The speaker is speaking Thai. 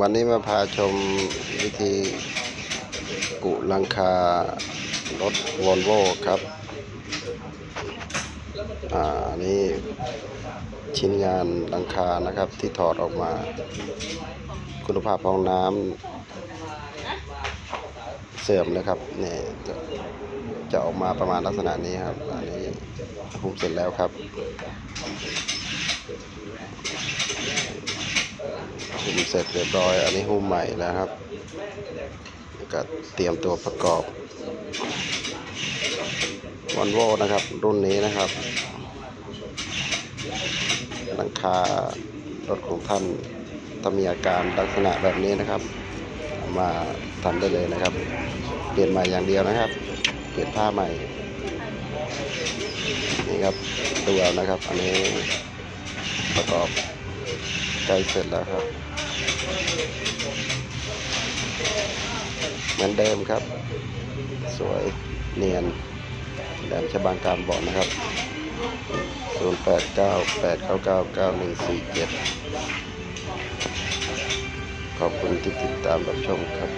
วันนี้มาพาชมวิธีกุลังคารถวอลโวครับ อ่าอันนี้ชิ้นงานลังคานะครับที่ถอดออกมา คุณภาพห้องน้ำเสื่อมนะครับเนี่จะจะออกมาประมาณลักษณะนี้ครับ อันนี้หุ้มเสร็จแล้วครับ หุ้มเสร็จเรียบร้อย อันนี้หุ้มใหม่แล้วครับก็เตรียมตัวประกอบวอลโวนะครับ รุ่นนี้นะครับหลังคารถของท่านถ้ามีอาการลักษณะแบบนี้นะครับ มาทำได้เลยนะครับ เปลี่ยนใหม่อย่างเดียวนะครับ เปลี่ยนผ้าใหม่นี่ครับดูเอานะครับ อันนี้ประกอบ ใกล้เสร็จแล้วครับ เหมือนเดิมครับ สวยเนียนแหลมฉบังการบอกนะครับ 0 8 9 8 9 9 9 1 4 7 ขอบคุณที่ติดตามรับชมครับ